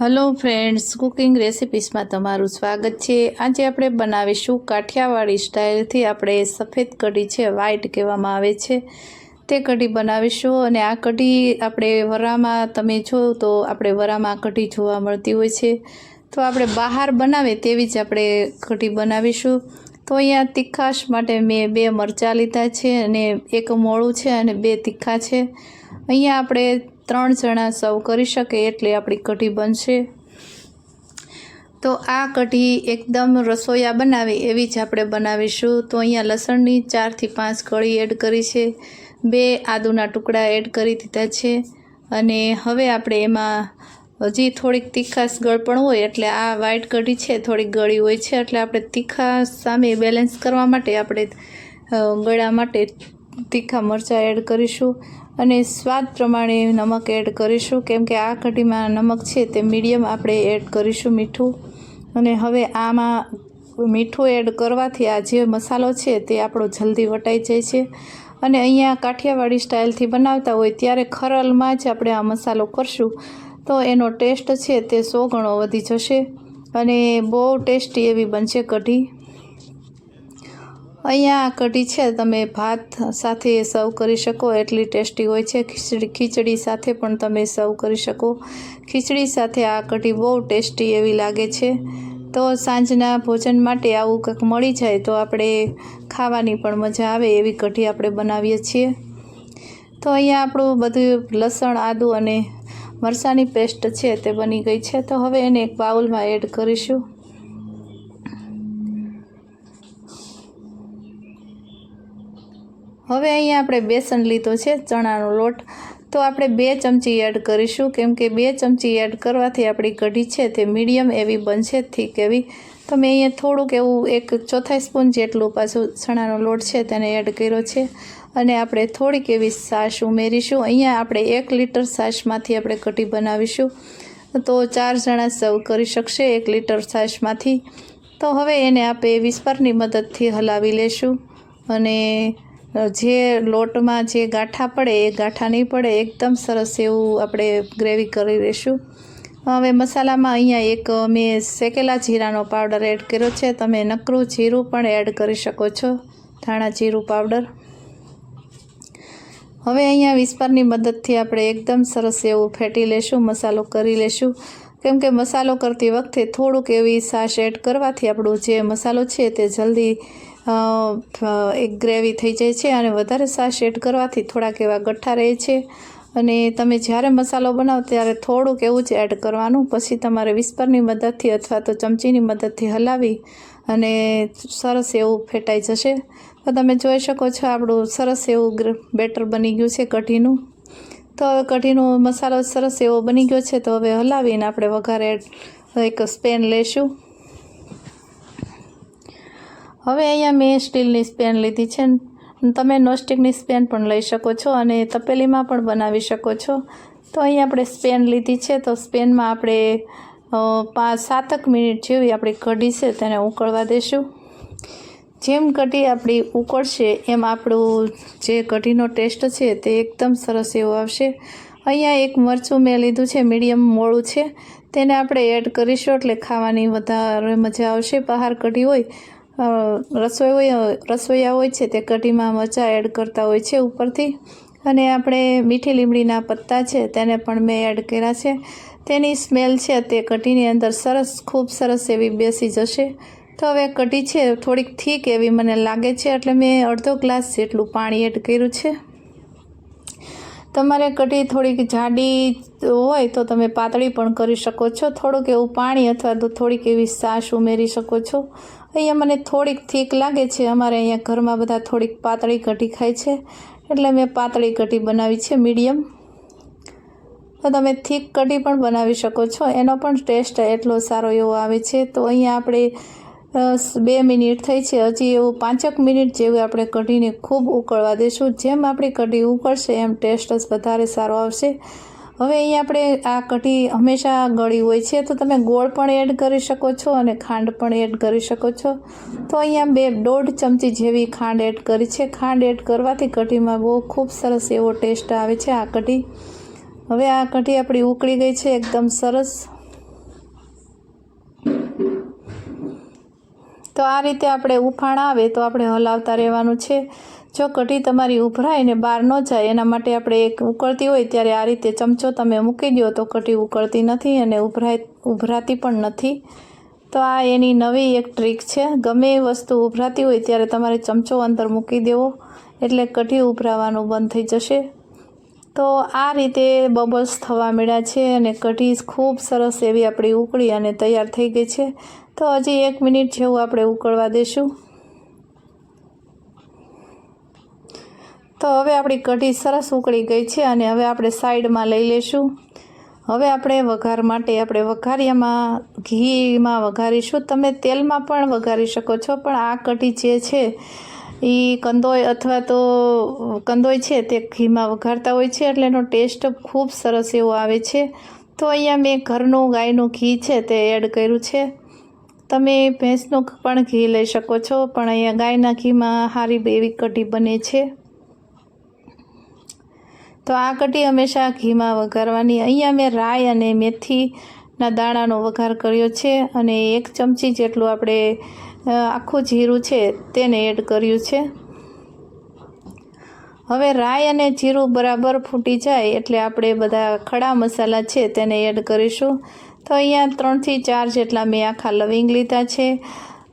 Hello friends cooking રેસિપીસમાં તમારું સ્વાગત છે. આજે આપણે બનાવીશું કાઠિયાવાડી સ્ટાઇલથી આપણે સફેદ કઢી છે વ્હાઈટ કહેવામાં આવે છે. તે કઢી બનાવીશું અને આ કઢી આપણે વરામાં તમે જો તો આપણે વરામાં કઢી જોવા મળતી હોય છે. તો આપણે બહાર બનાવે તેવી જ આપણે કઢી બનાવીશું. તો અહીંયા તીખાશ માટે મેં બે મરચાં લીધા છે અને એક મોળું છે અને બે તીખા છે. અહીંયા આપણે ત્રણ જણા સર્વ કરી શકે એટલે આપણી કઢી બનશે. તો આ કઢી એકદમ રસોયા બનાવે એવી જ આપણે બનાવીશું. તો અહીંયા લસણની ચારથી પાંચ કળી એડ કરી છે. બે આદુના ટુકડા એડ કરી દીધા છે. અને હવે આપણે એમાં હજી થોડીક તીખાસ ગળપણ હોય એટલે આ વ્હાઈટ કઢી છે, થોડીક ગળી હોય છે. એટલે આપણે તીખા સામે બેલેન્સ કરવા માટે આપણે ગળા માટે તીખા મરચાં એડ કરીશું અને સ્વાદ પ્રમાણે નમક એડ કરીશું. કેમ કે આ કઢીમાં નમક છે તે મીડિયમ આપણે એડ કરીશું મીઠું. અને હવે આમાં મીઠું એડ કરવાથી આ જે મસાલો છે તે આપણો જલ્દી વટાઈ જાય છે. અને અહીંયા કાઠિયાવાડી સ્ટાઇલથી બનાવતા હોય ત્યારે ખરલમાં જ આપણે આ મસાલો કરશું. તો એનો ટેસ્ટ છે તે સો ગણો વધી જશે. અને બહુ ટેસ્ટી એવી બનશે કઢી. અહીંયા કઢી છે, તમે ભાત સાથે સર્વ કરી શકો, એટલી ટેસ્ટી હોય છે. ખીચડી ખીચડી સાથે પણ તમે સર્વ કરી શકો. ખીચડી સાથે આ કઢી બહુ ટેસ્ટી એવી લાગે છે. તો સાંજના ભોજન માટે આવું કંઈક મળી જાય તો આપણે ખાવાની પણ મજા આવે એવી કઢી આપણે બનાવીએ છીએ. તો અહીંયા આપણું બધું લસણ, આદું અને મરસાની પેસ્ટ છે તે બની ગઈ છે. તો હવે એને એક બાઉલમાં એડ કરીશું. હવે અહીંયા આપણે બેસન લીધો છે, ચણાનો લોટ. તો આપણે બે ચમચી એડ કરીશું. કેમ કે બે ચમચી એડ કરવાથી આપણી કઢી છે તે મીડિયમ એવી બનશે, થીક એવી. તો મેં અહીંયા થોડુંક એવું એક ચોથાઈ સ્પૂન જેટલું પાછું ચણાનો લોટ છે તેને એડ કર્યો છે. અને આપણે થોડીક એવી સાસ ઉમેરીશું. અહીંયા આપણે એક લીટર સાસમાંથી આપણે કઢી બનાવીશું. તો ચાર જણા સર્વ કરી શકશે એક લીટર સાસમાંથી. તો હવે એને આપણે વિસ્પરની મદદથી હલાવી લેશું. અને જે લોટમાં જે ગાંઠા પડે, એ ગાંઠા નહીં પડે, એકદમ સરસ એવું આપણે ગ્રેવી કરી લઈશું હવે મસાલામાં અહીંયા એક, મેં શેકેલા જીરાનો પાવડર એડ કર્યો છે. તમે નકરું જીરું પણ એડ કરી શકો છો, ધાણા જીરું પાવડર. હવે અહીંયા વિસ્પરની મદદથી આપણે એકદમ સરસ એવું ફેટી લેશું, મસાલો કરી લેશું. કેમ કે મસાલો કરતી વખતે થોડુંક એવી સાસ એડ કરવાથી આપણું જે મસાલો છે તે જલ્દી એક ગ્રેવી થઈ જાય છે અને વધારે સાસ એડ કરવાથી થોડાક એવા ગઠ્ઠા રહે છે. અને તમે જ્યારે મસાલો બનાવો ત્યારે થોડુંક એવું જ એડ કરવાનું. પછી તમારે વિસ્પરની મદદથી અથવા તો ચમચીની મદદથી હલાવી અને સરસ એવું ફેટાઈ જશે. તો તમે જોઈ શકો છો આપણું સરસ એવું બેટર બની ગયું છે કઢીનું. તો હવે કઢીનો મસાલો સરસ એવો બની ગયો છે તો હવે હલાવીને આપણે વઘારે એક સ્પેન લેશું. હવે અહીંયા મેં સ્ટીલની સ્પેન લીધી છે તમે નોસ્ટિકની સ્પેન પણ લઈ શકો છો અને તપેલીમાં પણ બનાવી શકો છો. તો અહીંયા આપણે સ્પેન લીધી છે. તો સ્પેનમાં આપણે પાંચ સાતક મિનિટ જેવી આપણી કઢી છે તેને ઉકળવા દેશું. જેમ કઢી આપણી ઉકળશે, એમ આપણું જે કઢીનો ટેસ્ટ છે તે એકદમ સરસ એવો આવશે. અહીંયા એક મરચું મેં લીધું છે, મીડિયમ મોળું છે. તેને આપણે એડ કરીશું એટલે ખાવાની વધારે મજા આવશે. બહાર કઢી હોય રસોઈ હોય, રસોઈયા હોય છે તે કઢીમાં મરચાં એડ કરતા હોય છે ઉપરથી. અને આપણે મીઠી લીમડીના પત્તા છે તેને પણ મેં એડ કર્યા છે. તેની સ્મેલ છે તે કઢીની અંદર સરસ, ખૂબ સરસ એવી બેસી જશે. તો હવે કઢી છે થોડીક થીક એવી મને લાગે છે એટલે મેં અડધો ગ્લાસ જેટલું પાણી એડ કર્યું છે. તમારે કઢી થોડીક જાડી હોય તો તમે પાતળી પણ કરી શકો છો. થોડુંક એવું પાણી અથવા તો થોડીક એવી સાસ ઉમેરી શકો છો. અહીંયા મને થોડીક થીક લાગે છે. અમારે અહીંયા ઘરમાં બધા થોડીક પાતળી કઢી ખાય છે. એટલે મેં પાતળી કઢી બનાવી છે, મીડિયમ. તો તમે થીક કઢી પણ બનાવી શકો છો. એનો પણ ટેસ્ટ એટલો સારો એવો આવે છે. તો અહીંયા આપણે બે મિનિટ થઈ છે. હજી એવું પાંચેક મિનિટ જેવું આપણે કઢીને ખૂબ ઉકળવા દઈશું જેમ આપણી કઢી ઉકળશે એમ ટેસ્ટ જ વધારે સારો આવશે. હવે અહીંયા આપણે આ કઢી હંમેશા ગળી હોય છે, તો તમે ગોળ પણ એડ કરી શકો છો અને ખાંડ પણ એડ કરી શકો છો. તો અહીંયા બે દોઢ ચમચી જેવી ખાંડ એડ કરી છે. ખાંડ એડ કરવાથી કઢીમાં બહુ ખૂબ સરસ એવો ટેસ્ટ આવે છે આ કઢી. હવે આ કઢી આપણી ઉકળી ગઈ છે, એકદમ સરસ. તો આ રીતે આપણે ઉફાણ આવે તો આપણે હલાવતા રહેવાનું છે. જો કઢી તમારી ઉભરાય ને બહાર ન જાય, એના માટે આપણે એક ઉકળતી હોય ત્યારે આ રીતે ચમચો તમે મૂકી દો. તો કઢી ઉકળતી નથી અને ઉભરાય, ઉભરાતી પણ નથી. તો આ એની નવી એક ટ્રીક છે. ગમે એ વસ્તુ ઉભરાતી હોય ત્યારે તમારે ચમચો અંદર મૂકી દેવો, એટલે કઢી ઉભરાવાનું બંધ થઈ જશે. તો આ રીતે બબલ્સ થવા મળ્યા છે અને કઢી ખૂબ સરસ એવી આપણી ઉકળી અને તૈયાર થઈ ગઈ છે. તો હજી એક મિનિટ જેવું આપણે ઉકળવા દઈશું તો હવે આપણી કઢી સરસ ઉકળી ગઈ છે અને હવે આપણે સાઈડમાં લઈ લઈશું હવે આપણે વઘાર માટે આપણે વઘારિયામાં ઘીમાં વઘારીશું. તમે તેલમાં પણ વઘારી શકો છો, પણ આ કઢી જે છે એ કંદોય અથવા તો કંદોય છે તે ઘીમાં વઘારતા હોય છે, એટલે એનો ટેસ્ટ ખૂબ સરસ એવો આવે છે. તો અહીંયા મેં ઘરનું ગાયનું ઘી છે તે એડ કર્યું છે. તમે ભેંસનું પણ ઘી લઈ શકો છો, પણ અહીંયા ગાયના ઘીમાં સારી એવી કઢી બને છે. તો આ કઢી હંમેશા ઘીમાં વઘારવાની. અહીંયા મેં રાય અને મેથીના દાણાનો વઘાર કર્યો છે અને એક ચમચી જેટલું આપણે આખું જીરું છે તેને એડ કર્યું છે. હવે રાય અને જીરું બરાબર ફૂટી જાય એટલે આપણે બધા ખડા મસાલા છે તેને એડ કરીશું. તો અહીંયા ત્રણથી ચાર જેટલા મેં આખા લવિંગ લીધા છે.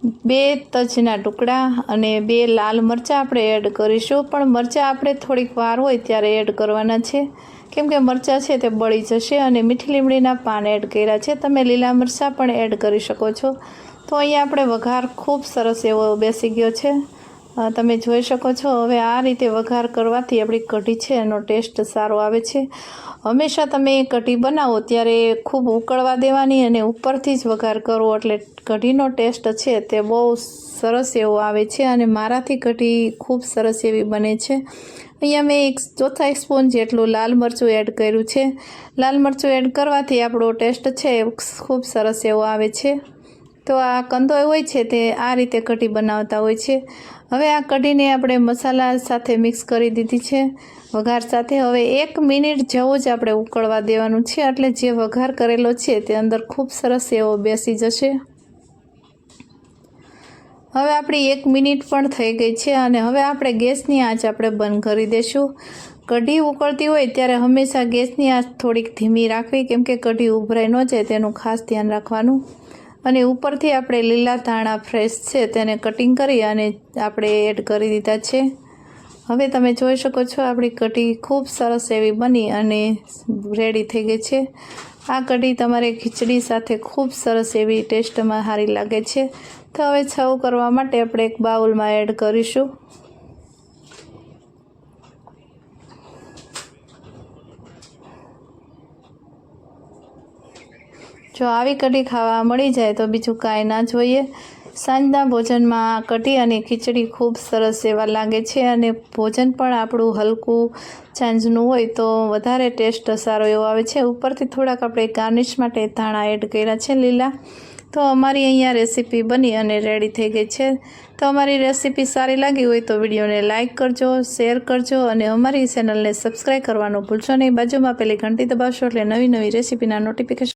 બે તજના ટુકડા અને બે લાલ મરચાં આપણે એડ કરીશું. પણ મરચાં આપણે થોડીક વાર હોય ત્યારે એડ કરવાના છે. કેમ કે મરચાં છે તે બળી જશે અને મીઠી લીમડીના પાન એડ કર્યા છે. તમે લીલા મરચાં પણ એડ કરી શકો છો. તો અહીંયા આપણે વઘાર ખૂબ સરસ એવો બેસી ગયો છે. તમે જોઈ શકો છો, હવે આ રીતે વઘાર કરવાથી આપણી કઢી છે, એનો ટેસ્ટ સારો આવે છે. હંમેશા તમે કઢી બનાવો ત્યારે ખૂબ ઉકળવા દેવાની અને ઉપરથી જ વઘાર કરવો, એટલે કઢીનો ટેસ્ટ છે તે બહુ સરસ એવો આવે છે અને મારાથી કઢી ખૂબ સરસ એવી બને છે. અહીંયા મેં એક ચોથા સ્પૂન જેટલું લાલ મરચું એડ કર્યું છે. લાલ મરચું એડ કરવાથી આપણો ટેસ્ટ છે ખૂબ સરસ એવો આવે છે. તો આ કંદોય હોય છે તે આ રીતે કઢી બનાવતા હોય છે. હવે આ કઢીને આપણે મસાલા સાથે મિક્સ કરી દીધી છે. વઘાર સાથે હવે એક મિનિટ જેવું જ આપણે ઉકળવા દેવાનું છે. એટલે જે વઘાર કરેલો છે તે અંદર ખૂબ સરસ એવો બેસી જશે. હવે આપણી એક મિનિટ પણ થઈ ગઈ છે અને હવે આપણે ગેસની આંચ આપણે બંધ કરી દઈશું કઢી ઉકળતી હોય ત્યારે હંમેશા ગેસની આંચ થોડીક ધીમી રાખવી, કેમ કે કઢી ઉભરાઈ ન જાય તેનું ખાસ ધ્યાન રાખવાનું. અને ઉપરથી આપણે લીલા ધાણા ફ્રેશ છે તેને કટિંગ કરી અને આપણે એડ કરી દીધા છે. હવે તમે જોઈ શકો છો આપણી કઢી ખૂબ સરસ એવી બની અને રેડી થઈ ગઈ છે. આ કઢી તમારે ખીચડી સાથે ખૂબ સરસ એવી ટેસ્ટમાં સારી લાગે છે. તો હવે છવ કરવા માટે આપણે એક બાઉલમાં એડ કરીશું. જો આવી કઢી ખાવા મળી જાય તો બીજું કાંઈ ના જોઈએ. સાંજના ભોજનમાં કઢી અને ખીચડી ખૂબ સરસ એવા લાગે છે અને ભોજન પણ આપણું હલકું સાંજનું હોય તો વધારે ટેસ્ટ સારો એવો આવે છે. ઉપરથી થોડાક આપણે ગાર્નિશ માટે ધાણા એડ કર્યા છે લીલા. તો અમારી અહીંયા રેસીપી બની અને રેડી થઈ ગઈ છે. તો અમારી રેસીપી સારી લાગી હોય તો વિડીયોને લાઇક કરજો, શેર કરજો અને અમારી ચેનલને સબસ્ક્રાઈબ કરવાનું ભૂલશો નહીં. બાજુમાં પેલી ઘંટી દબાવશો એટલે નવી નવી રેસીપીના નોટિફિકેશન